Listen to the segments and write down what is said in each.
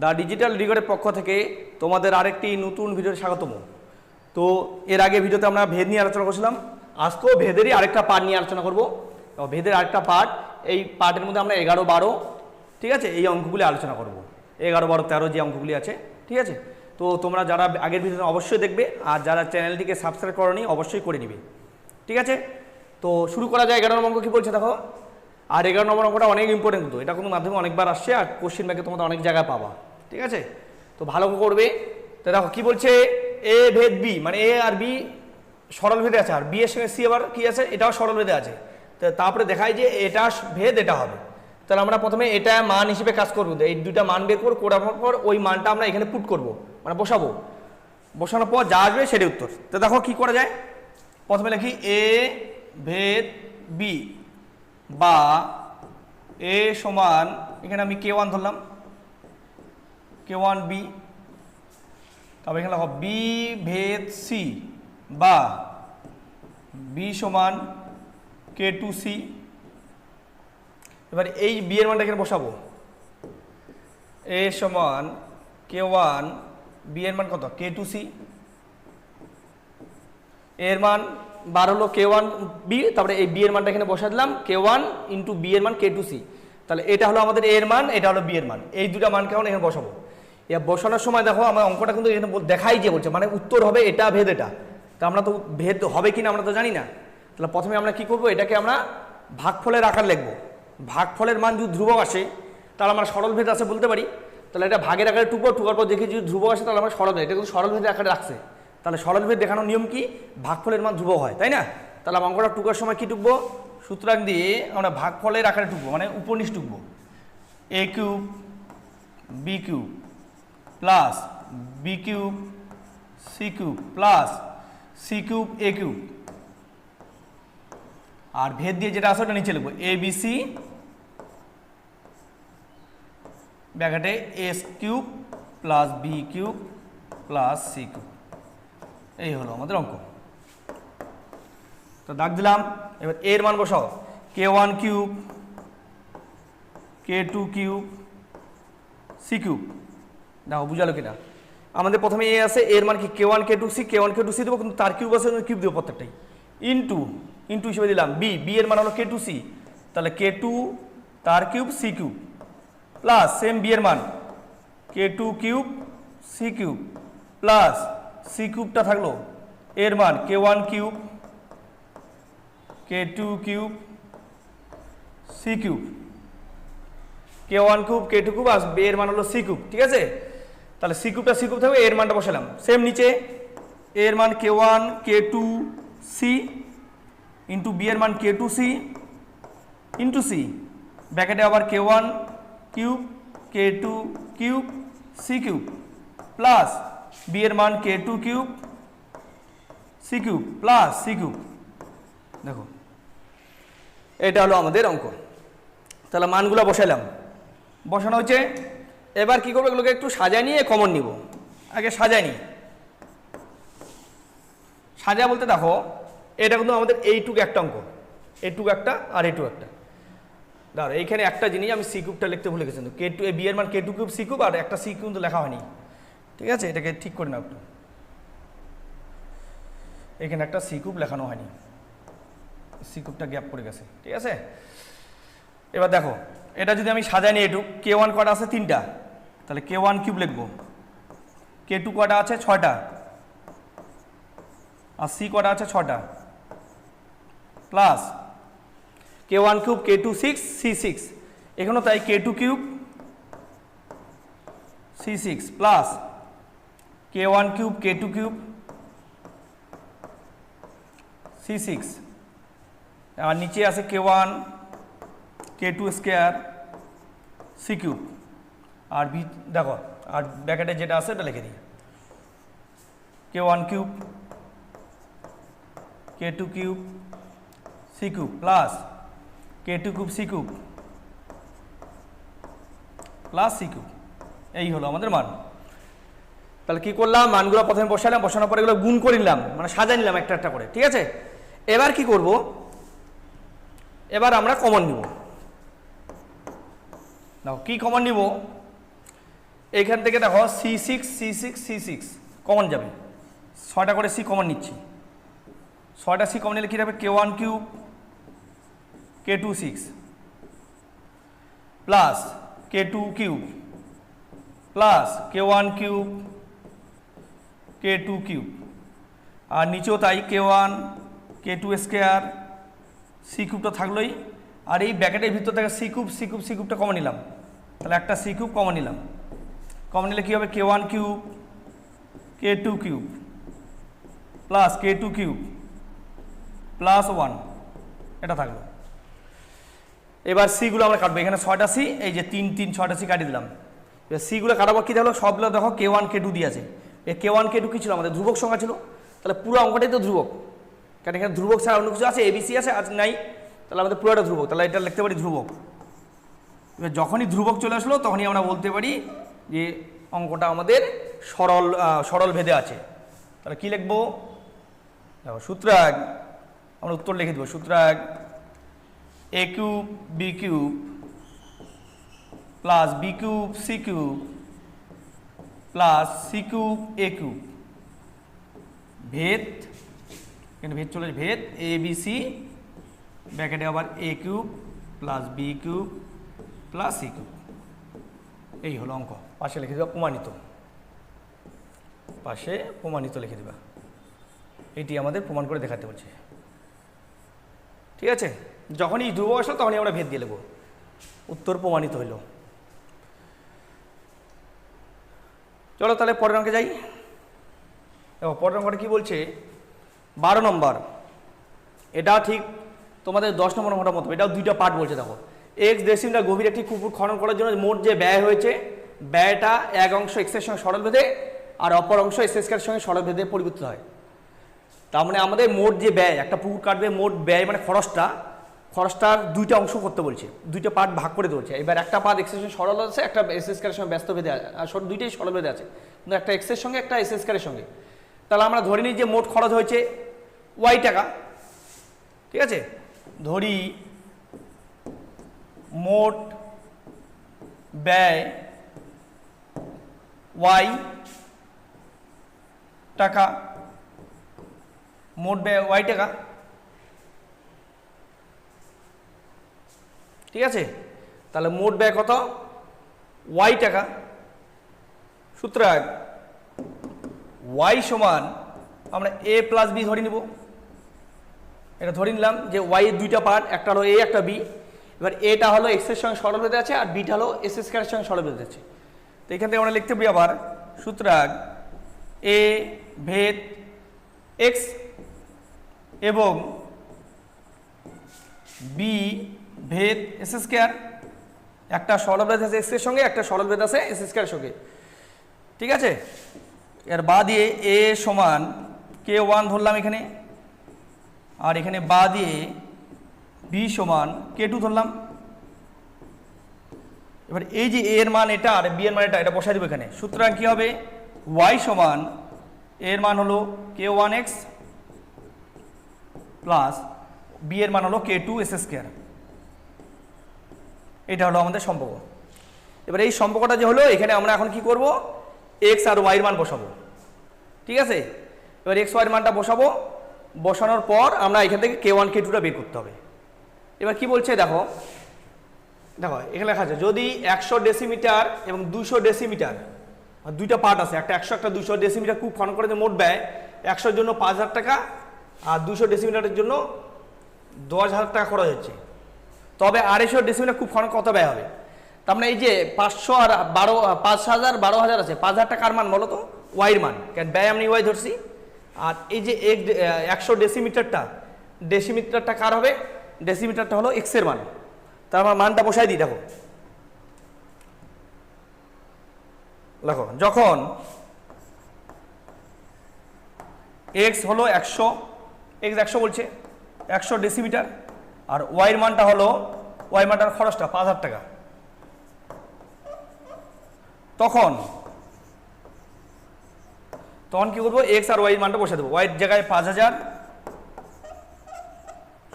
The digital রিগরের পক্ষ থেকে তোমাদের আরেকটি নতুন ভিডিওতে স্বাগতম। তো এর আগে ভিডিওতে আমরা ভেদ নিয়ে আলোচনা করছিলাম। আজকেও ভেদেরই আরেকটা পার্ট নিয়ে আলোচনা করব। ভেদের আরেকটা পার্ট এই পার্টের মধ্যে আমরা এগারো বারো, ঠিক আছে? এই অঙ্কগুলি আলোচনা করব। এগারো বারো তেরো যে অঙ্কগুলি আছে, ঠিক আছে? তো তোমরা যারা আগের ভিডিওতে অবশ্যই দেখবে, আর যারা চ্যানেলটিকে সাবস্ক্রাইব করনি, অবশ্যই করে নিবে। ঠিক আছে? তো শুরু করা যায়, এগারো নম্বর অঙ্ক কী বলছে দেখো? আর এগারো নম্বর অঙ্কটা অনেক ইম্পর্টেন্ট কিন্তু, এটা কোনো মাধ্যমে অনেকবার আসছে, আর কোশ্চেন ব্যাগে তোমাদের অনেক জায়গায় পাবা। ঠিক আছে? তো ভালো করবে। তো দেখো কী বলছে? এ ভেদ বি মানে এ আর বি সরল ভেদে আছে। আর বি এর সঙ্গে সি আবার কি আছে? এটাও সরল ভেদে আছে। তো তারপরে দেখায় যে এটা ভেদ, এটা হবে। তাহলে আমরা প্রথমে এটা মান হিসেবে কাজ করব। এই দুইটা মান বের করব করার পর ওই মানটা আমরা এখানে পুট করব। মানে বসাবো। বসানোর পর যা আসবে সেটাই উত্তর। তো দেখো কি করা যায়? প্রথমে লিখি এ ভেদ বি বা এ সমান, এখানে আমি কে ওয়ান ধরলাম। কে ওয়ান বি তারপর এখানে লেখো বি ভেদ সি বা বি সমান কে টু সি এবার এই বি এর মানটা এখানে বসাবো। এ সমান কে ওয়ান বি এর মান কত? কে টু সি এর মান বার হলো কে ওয়ান বি তারপরে এই বি এর মানটা এখানে বসা দিলাম কে ওয়ান ইন্টু বি এর মান কে টু সি তাহলে এটা হলো আমাদের এর মান, এটা হলো বি এর মান। এই দুটা মানকে আমরা এখানে বসাবো। এবার বসানোর সময় দেখো আমার অঙ্কটা কিন্তু এখানে দেখাই যে বলছে মানে উত্তর হবে এটা, ভেদ এটা। তা আমরা তো ভেদ হবে কি না আমরা তো জানি না। তাহলে প্রথমে আমরা কি করব? এটাকে আমরা ভাগফলের আকার লিখব। ভাগফলের মান যদি ধ্রুবক আসে, তাহলে আমরা সরল ভেদ আছে বলতে পারি। তাহলে এটা ভাগের আকারে টুকবো টুকার পর দেখি যদি ধ্রুবক আসে, তাহলে আমরা সরল ভেদ এটা কিন্তু সরল ভেদের আকারে রাখছে। তাহলে সরল ভেদ দেখানোর নিয়ম কি? ভাগফলের মান ধ্রুবক হয়, তাই না? তাহলে আমরা অঙ্কটা টুকার সময় কি টুকবো? সুতরাং দিয়ে আমরা ভাগফলের আকারে টুকবো মানে উপনিষ টুকবো। A cube B cube plus B cube C cube plus C cube A cube আর ভেদ দিয়ে যেটা আছে, ওটা নিচে লিখব। A B C ব্যাকেটে S cube plus B cube plus C cube এই হলো আমাদের অঙ্ক। তো দাগ দিলাম। এবার এর মান বসাও। K one cube K two cube C cube দেখো বুঝালো কিনা? আমাদের প্রথমে এ আছে, এর মান কি? K one K two C K one K two C দেবো, কিন্তু তার কিউব আছে কিউব দেবো প্রত্যেকটাই। ইন্টু ইন্টু হিসেবে দিলাম বি বি এর মান হলো কে টু সি তাহলে কে টু তার cube C cube plus same B এর মান। K two cube C cube plus C কিউবটা থাকল, এর মান K one cube K two cube C cube K one cube K two cube আর এর মান হলো সি কিউব ঠিক আছে? তাহলে সি কিউবটা সি কিউব থাকবে এর মানটা বসালাম। সেম নিচে এর মান K one K two C into B এর মান K two C into C ব্যাকেটে আবার K one cube K two cube C cube plus B এর মান K two cube C cube plus C cube দেখো, এটা হলো আমাদের অঙ্ক। তাহলে মানগুলো বসালাম। বসানো হচ্ছে এবার কি করব এগুলোকে একটু সাজায় নিয়ে কমন নিব। আগে সাজায় নিই। সাজা বলতে দেখো, এটা কিন্তু আমাদের এইটুকু একটা অঙ্ক। এইটুকু একটা আর এইটুকু একটা। দাঁড়ো এইখানে একটা জিনিস আমি সি কিউবটা লিখতে ভুলে গেছি কে টু এ বি এর মান কে টু কিউব সি আর একটা সি কিউব কিন্তু লেখা হয়নি। ঠিক আছে? এটাকে ঠিক করে নাও একটু। এখানে একটা সি লেখানো হয়নি। সি গ্যাপ পড়ে গেছে। ঠিক আছে? এবার দেখো, এটা যদি আমি সাজাই নিই একটু কে ওয়ান কটা আছে তিনটা। তাহলে কে ওয়ান কিউব লিখব। কে টু কটা আছে? ছয়টা। আর সি কটা আছে? ছটা। Plus K one cube K two six C six এখানেও তাই K two cube C six plus K one cube K two cube C six আর নিচে আছে K one K two square C cube আর ভি দেখো, আর ব্যাকেটে যেটা আছে এটা লিখে দিই। K one cube K two cube C cube plus K two cube C cube plus C cube এই হলো আমাদের মান। তাহলে কি করলাম? মানগুলো প্রথমে বসালাম, বসানোর পরে এগুলো গুণ করে নিলাম মানে সাজাই নিলাম একটা একটা করে, ঠিক আছে? এবার কি করব? এবার আমরা কমন নিব। নাও কি কমন নিব? এইখান থেকে দেখো C six C six C six common যাবে। ছয়টা করে সি কমন নিচ্ছি। ছয়টা সি কমন নিলে কী হবে? K one cube K two six plus K two cube plus K one cube K two cube আর নিচেও তাই K one K two square C কিউবটা থাকলোই। আর এই ব্যাকেটের ভিতর থেকে C cube C cube C কিউবটা common নিলাম। তাহলে একটা সি কিউব কমন নিলাম। কমন নিলে কী হবে? K one cube K two cube plus K two cube plus one এটা থাকল। এবার সিগুলো আমরা কাটবো। এখানে ছয়টা সি এই যে তিন তিন, ছয়টা সি কাটিয়ে দিলাম। এবার সিগুলো কাটাবো কী? দেখল সবগুলো দেখো কে ওয়ান কে টু দিয়ে আছে। এই কে ওয়ান কে টু কী ছিল? আমাদের ধ্রুবক সংখ্যা ছিল। তাহলে পুরো অঙ্কটাই তো ধ্রুবক। কারণ এখানে ধ্রুবক ছাড়া অন্য কিছু আছে? এবিসি আছে? আজ নাই। তাহলে আমাদের পুরোটা ধ্রুবক। তাহলে এটা লিখতে পারি ধ্রুবক। এবার যখনই ধ্রুবক চলে আসলো, তখনই আমরা বলতে পারি যে অঙ্কটা আমাদের সরল সরল ভেদে আছে। তাহলে কী লিখব? দেখো সূত্রাগ আমরা উত্তর লিখে দেবো। সূত্রাগ A cube B cube plus B cube C cube plus C cube A cube ভেদ, এখানে ভেদ চলে ভেদ এ বি সি ব্যাকেটে আবার A cube plus B cube plus C cube এই হলো অঙ্ক। পাশে লিখে দেবা প্রমাণিত। পাশে প্রমাণিত লিখে দেবা। এটি আমাদের প্রমাণ করে দেখাতে বলছে। ঠিক আছে? যখনই ধ্রুব আসলো তখনই আমরা ভেদ দিয়ে নেব উত্তর প্রমাণিত হইল। চলো তাহলে পরের অঙ্কে যাই। দেখো, পরের অঙ্কটা কী বলছে? বারো নম্বর। এটা ঠিক তোমাদের দশ নম্বর অঙ্কটার মতো। এটাও দুইটা পার্ট বলছে, দেখো। এক্স ডেসিমটা গভীর একটি কুকুর খনন করার জন্য মোট যে ব্যয় হয়েছে ব্যয়টা এক অংশ এক্সের সঙ্গে সরল ভেদে আর অপর অংশ এক্স স্কোয়ারের সঙ্গে সরল ভেদে পরিবর্তিত হয়। তার মানে আমাদের মোট যে ব্যয়, একটা পুকুর কাটবে, মোট ব্যয় মানে খরচটা খরচটার দুইটা অংশ করতে বলছে, দুইটা পার্ট ভাগ করে বলছে এবার একটা পার্ট এক্সের সঙ্গে সরল আছে, একটা এস স্কোয়ারের সঙ্গে ব্যস্ত ভেদে আছে, আর দুইটাই সরল ভেদে আছে। কিন্তু একটা এক্সের সঙ্গে, একটা এস স্কোয়ারের সঙ্গে। তাহলে আমরা ধরে নিই যে মোট খরচ হয়েছে ওয়াই টাকা, ঠিক আছে? ধরি মোট ব্যয় ওয়াই টাকা, মোট ব্যয় ওয়াই টাকা। ঠিক আছে? তাহলে মোট ব্যয় কত? ওয়াই টাকা। সুতরাং ওয়াই সমান আমরা এ প্লাস বি ধরে নিব। এটা ধরে নিলাম যে ওয়াই এর দুইটা পার্ট একটা হলো এ একটা বি এবার এটা হলো এক্সের সঙ্গে সরল বেঁধে আছে আর বিটা হলো এস স্কোয়ারের সঙ্গে সরল বেঁধে আছে। তো এখান থেকে আমরা লিখতে পারি আবার সুতরাং এ ভেদ এক্স এবং বি ভেদ এস স্কোয়ার একটা সরল ভেদ আছে এক্সের সঙ্গে, একটা সরল ভেদ আছে এস স্কোয়ারের সঙ্গে। ঠিক আছে? এর বা দিয়ে এ সমান কে ওয়ান ধরলাম এখানে। আর এখানে বা দিয়ে বি সমান কে টু ধরলাম। এবার এই যে এর মান এটা আর বি এর মান এটা এটা বসাই দেবো এখানে। সুতরাং কি হবে? ওয়াই সমান এর মান হলো K one X plus B এর মান হলো কে টু এস স্কোয়ার এটা হলো আমাদের সম্পর্ক। এবার এই সম্পর্কটা যে হলো, এখানে আমরা এখন কি করব? এক্স আর ওয়াইয়ের মান বসাবো। ঠিক আছে? এবার এক্স ওয়াইয়ের মানটা বসাবো। বসানোর পর আমরা এখান থেকে কে ওয়ান কে টুটা বের করতে হবে। এবার কি বলছে? দেখো দেখো, এখানে লেখা আছে, যদি একশো ডেসিমিটার এবং দুশো ডেসিমিটার দুইটা পার্ট আছে, একটা একশো, একটা দুশো ডেসিমিটার খুব খনন করে যে মোট ব্যয়, একশোর জন্য পাঁচ হাজার টাকা, আর দুশো ডেসিমিটারের জন্য দশ হাজার টাকা খরচ হচ্ছে। তবে আড়াইশো ডেসিমিটার খুব খনন কত ব্যয় হবে? তার মানে এই যে পাঁচশো আর বারো, পাঁচ হাজার, বারো হাজার আছে, পাঁচ হাজার টাকার মান বলো তো? ওয়াইয়ের মান, কেন ব্যয় আমি ওয়াই ধরছি। আর এই যে এক, একশো ডেসিমিটারটা ডেসিমিটারটা কার হবে? ডেসিমিটারটা হলো এক্সের মান। তার আমার মানটা বসাই দিই, দেখো। দেখো, যখন এক্স হলো একশো এক্স একশো বলছে, একশো ডেসিমিটার আর ওয়াইয়ের মানটা হলো ওয়াই মানটার খরচটা পাঁচ হাজার টাকা। তখন তখন কি করব? এক্স আর ওয়াই মানটা বসে দেবো। ওয়াইয়ের জায়গায় পাঁচ হাজার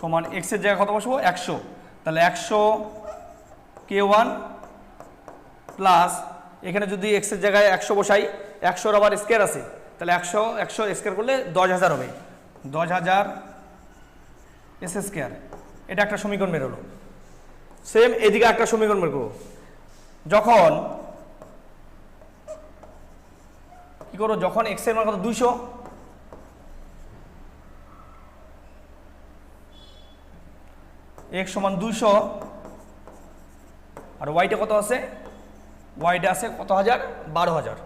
সমান এক্সের জায়গায় কত বসবো? একশো। তাহলে একশো কে ওয়ান প্লাস এখানে যদি এক্সের জায়গায় একশো বসাই, একশোর আবার স্কোয়ার আছে, তাহলে একশো একশো স্কোয়ার করলে দশ হাজার হবে। দশ হাজার এস স্কোয়ার এটা একটা সমীকরণ বের হলো। সেম এদিকে একটা সমীকরণ বের করব। যখন, কি করব যখন এক্সের মান কত? দুইশো। এক্স সমান দুইশো। আর ওয়াইটা কত আছে? ওয়াইটা আছে কত হাজার? বারো হাজার।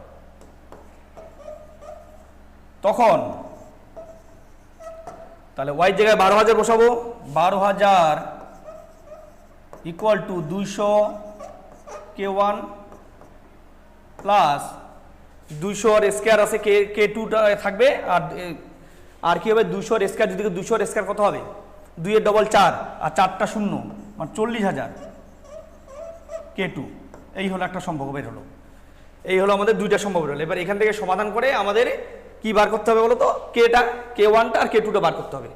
তখন, তাহলে ওয়াই জায়গায় বারো হাজার বসাবো। বারো হাজার ইকুয়াল টু দুইশো কে ওয়ান প্লাস দুইশো আর স্কোয়ার আছে কে কে টুটা থাকবে। আর আর কি হবে? দুশোর স্কোয়ার যদি দুশোর স্কোয়ার কত হবে? দুইয়ের ডবল চার, আর চারটা শূন্য মানে চল্লিশ হাজার। কে টু এই হলো একটা সম্ভব বের হলো। এই হলো আমাদের দুইটা সম্ভব বের হলো। এবার এখান থেকে সমাধান করে আমাদের কি বার করতে হবে বলো তো কেটা কে ওয়ানটা আর কে টুটা বার করতে হবে।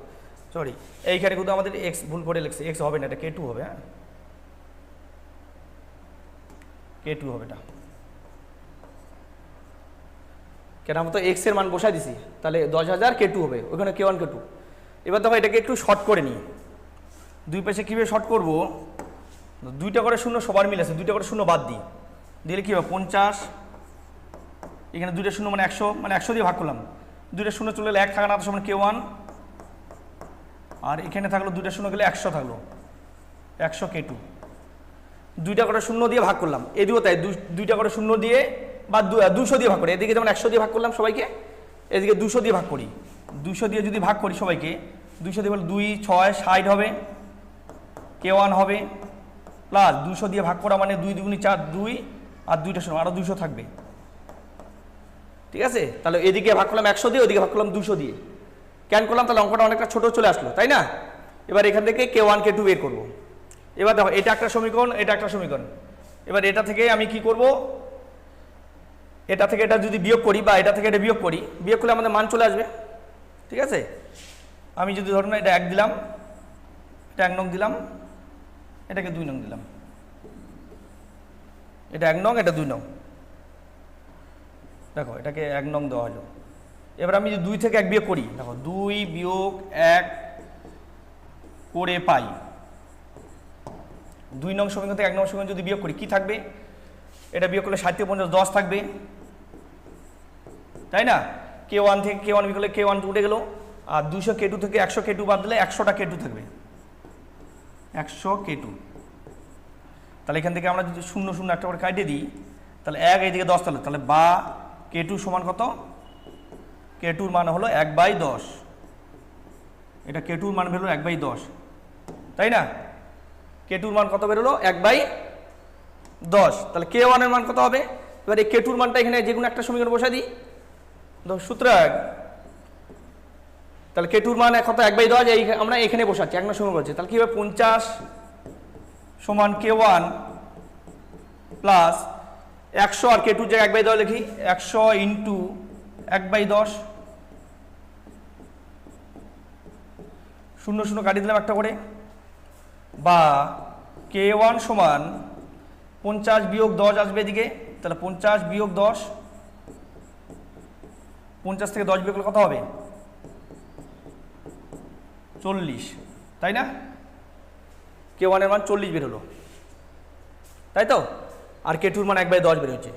সরি এইখানে কিন্তু আমাদের এক্স ভুল করে লিখছে। এক্স হবে না, এটা কে টু হবে হ্যাঁ? কে টু হবে এটা। কেন? আমরা তো এক্সের মান বসাই দিছি। তাহলে দশ হাজার কে টু হবে। ওখানে কে ওয়ান কে টু এবার দেখো এটাকে একটু শর্ট করে নিই। দুই পাশে কীভাবে শর্ট করব? দুইটা করে শূন্য সবার মিল আছে, দুইটা করে শূন্য বাদ দিই। দিলে কী হবে? পঞ্চাশ, এখানে দুইটা শূন্য মানে একশো মানে একশো দিয়ে ভাগ করলাম। দুইটা শূন্য চলে গেলে এক থাকা না সমান কে ওয়ান? আর এখানে থাকল দুইটা শূন্য গেলে একশো থাকল। একশো কে টু। দুইটা করে শূন্য দিয়ে ভাগ করলাম। এদিকেও তাই দুই- দুইটা করে শূন্য দিয়ে বা দুশো দিয়ে ভাগ করি। এদিকে যেমন একশো দিয়ে ভাগ করলাম সবাইকে, এদিকে দুশো দিয়ে ভাগ করি। দুশো দিয়ে যদি ভাগ করি সবাইকে দুশো দিয়ে বলে দুই, ছয়, ষাট হবে। কে ওয়ান হবে? প্লাস দুশো দিয়ে ভাগ করা মানে দুই দুগুনি চার, দুই, আর দুইটা শূন্য আরও দুশো থাকবে। ঠিক আছে? তাহলে এদিকে ভাগ করলাম একশো দিয়ে, ওদিকে ভাগ করলাম দুশো দিয়ে। ক্যান করলাম? তাহলে অঙ্কটা অনেকটা ছোট চলে আসলো, তাই না? এবার এখান থেকে কে ওয়ান, কে টু বের করব। এবার দেখো, এটা একটা সমীকরণ, এটা একটা সমীকরণ। এবার এটা থেকে আমি কি করব? এটা থেকে এটা যদি বিয়োগ করি বা এটা থেকে এটা বিয়োগ করি, বিয়োগ করলে আমাদের মান চলে আসবে। ঠিক আছে? আমি যদি ধরুন এটা এক দিলাম, এটা এক নং দিলাম, এটাকে দুই নং দিলাম। এটা এক নং, এটা দুই নং। দেখো, এটাকে এক নং দেওয়া হলো। এবার আমি যদি দুই থেকে এক বিয়োগ করি, দেখো, দুই বিয়োগ এক করে পাই। দুই নং সমীকরণ থেকে এক নং সমীকরণ যদি বিয়োগ করি, কি থাকবে? এটা বিয়োগ করলে থেকে পঞ্চাশ, দশ থাকবে। তাই না? কে ওয়ান থেকে, কে ওয়ান বিয়োগ করলে কে ওয়ান উঠে গেলো? আর দুশো কেটু থেকে একশো কেটু বাদ দিলে একশোটা কেটু থাকবে। একশো কেটু তাহলে এখান থেকে আমরা যদি শূন্য শূন্য একটা করে কাটিয়ে দিই, তাহলে এক এইদিকে দশ তাহলে তাহলে বা কেটু সমান কত? কেটুর মান হলো এক বাই দশ। এটা কেটুর মান বেরোলো এক বাই দশ। তাই না? কেটুর মান কত বেরোলো? এক বাই দশ। তাহলে কে ওয়ানের মান কত হবে? এবার এই কে টুর মানটা এখানে যে কোনো একটা সমীকরণ বসা দিই। সুতরাং তাহলে কেটুর মান? কত এক বাই দশ, এই আমরা এখানে বসাচ্ছি, এক নম্বর সমীকরণ তাহলে কী হবে? পঞ্চাশ সমান কে ওয়ান প্লাস একশো আর কে টুর জায়গায় এক বাই দশ লিখি, একশো ইন্টু এক বাই দশ। শূন্য শূন্য কাটিয়ে দিলাম একটা করে। বা কে ওয়ান সমান পঞ্চাশ বিয়োগ দশ আসবে এদিকে, তাহলে পঞ্চাশ বিয়োগ দশ, পঞ্চাশ থেকে দশ বিয়োগ কত হবে? চল্লিশ, তাই না? কে ওয়ানের মান চল্লিশ বের হলো। তাই তো? আর কে টুর মান এক বাই দশ বেরোচ্ছে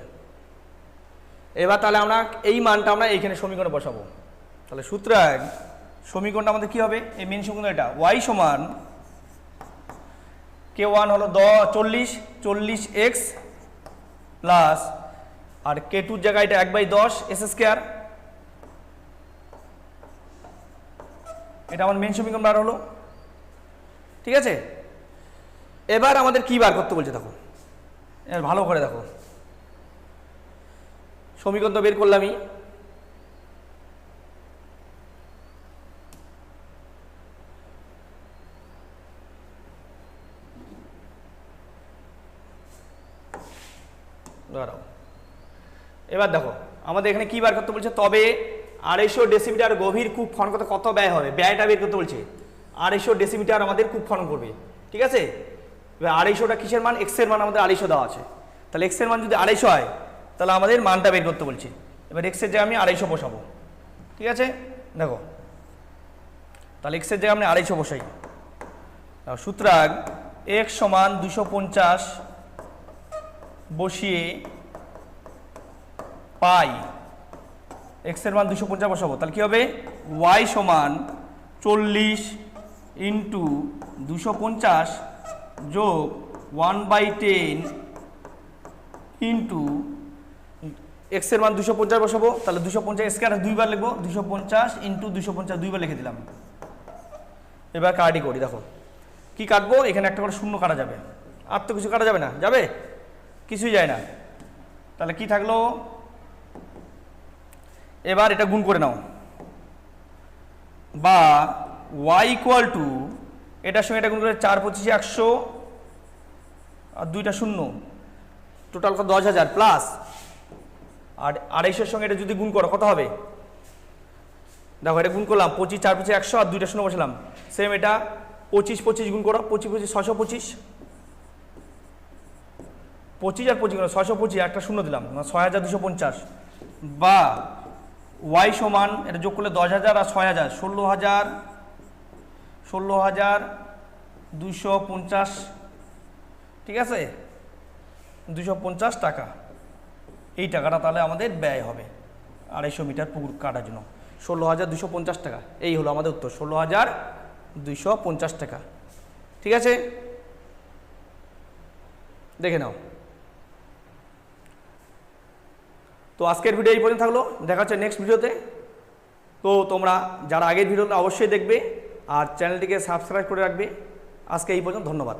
এবার তাহলে আমরা এই মানটা আমরা এইখানে সমীকরণে বসাবো। তাহলে সুতরাং সমীকরণটা আমাদের কি হবে? এই মেন সমীকরণ এটা। ওয়াই সমান কে ওয়ান হলো দ চল্লিশ চল্লিশ এক্স প্লাস আর কে টুর জায়গায় এটা এক বাই দশ এস স্কোয়ার এটা আমার মেন সমীকরণ বার হলো। ঠিক আছে? এবার আমাদের কি বার করতে বলছে দেখো। এবার ভালো করে দেখো। সমীকরণ তো বের করলামই। দাঁড়াও। এবার দেখো, আমাদের এখানে কি বার করতে বলছে? তবে আড়াইশো ডেসিমিটার গভীর কূপ খনন করতে কত ব্যয় হবে? ব্যয়টা বের করতে বলছে। আড়াইশো ডেসিমিটার আমাদের কূপ খনন করবে। ঠিক আছে? এবার আড়াইশোটা কিসের মান? এক্সের মান আমাদের আড়াইশো দেওয়া আছে। তাহলে এক্সের মান যদি আড়াইশো হয়, তাহলে আমাদের মানটা বের করতে বলছে। এবার এক্সের জায়গায় আমি আড়াইশো বসাবো। ঠিক আছে? দেখো। তাহলে এক্সের জায়গায় আমি আড়াইশো বসাই। সুতরাং এক্স সমান দুশো পঞ্চাশ বসিয়ে পাই এক্সের মান দুশো পঞ্চাশ বসাবো। তাহলে কী হবে? ওয়াই সমান চল্লিশ ইন্টু দুশো পঞ্চাশ যোগ ওয়ান বাই টেন ইন্টু এক্সের মান দুশো পঞ্চাশ বসাবো। তাহলে দুশো পঞ্চাশ এক্সকে আর দুইবার লিখব। দুশো পঞ্চাশ ইন্টু দুশো পঞ্চাশ দুইবার লিখে দিলাম। এবার কাটি করি, দেখো। কি কাটবো? এখানে একটা করে শূন্য কাটা যাবে। আর তো কিছু কাটা যাবে না। যাবে? কিছুই যায় না। তাহলে কি থাকল? এবার এটা গুণ করে নাও। বা ওয়াই ইকুয়াল টু এটার সঙ্গে এটা গুণ করে চার পঁচিশে একশো, আর দুইটা শূন্য। টোটাল কত? দশ হাজার প্লাস আর আড়াইশোর সঙ্গে এটা যদি গুণ করো, কত হবে? দেখো, এটা গুণ করলাম, পঁচিশ, চার পঁচিশ একশো, আর দুইটা শূন্য বসালাম। সেম এটা, পঁচিশ পঁচিশ গুণ করো, পঁচিশ পঁচিশ ছশো পঁচিশ। পঁচিশ আর পঁচিশ ছশো পঁচিশ, একটা শূন্য দিলাম মানে ছয় হাজার দুশো পঞ্চাশ। বা ওয়াই সমান, এটা যোগ করলে দশ হাজার আর ছয় হাজার, ষোলো হাজার ষোলো হাজার দুশো পঞ্চাশ, ঠিক আছে? দুশো পঞ্চাশ টাকা। এই টাকাটা তাহলে আমাদের ব্যয় হবে আড়াইশো মিটার পুকুর কাটার জন্য। ষোলো হাজার দুশো পঞ্চাশ টাকা, এই হলো আমাদের উত্তর, ষোলো হাজার দুশো পঞ্চাশ টাকা। ঠিক আছে? দেখে নাও। তো আজকের ভিডিও এই পর্যন্ত থাকল। দেখা হচ্ছে নেক্সট ভিডিওতে তো। তোমরা যারা আগের ভিডিওটা অবশ্যই দেখবে আর চ্যানেলটিকে সাবস্ক্রাইব করে রাখবে। আজকে এই পর্যন্ত ধন্যবাদ।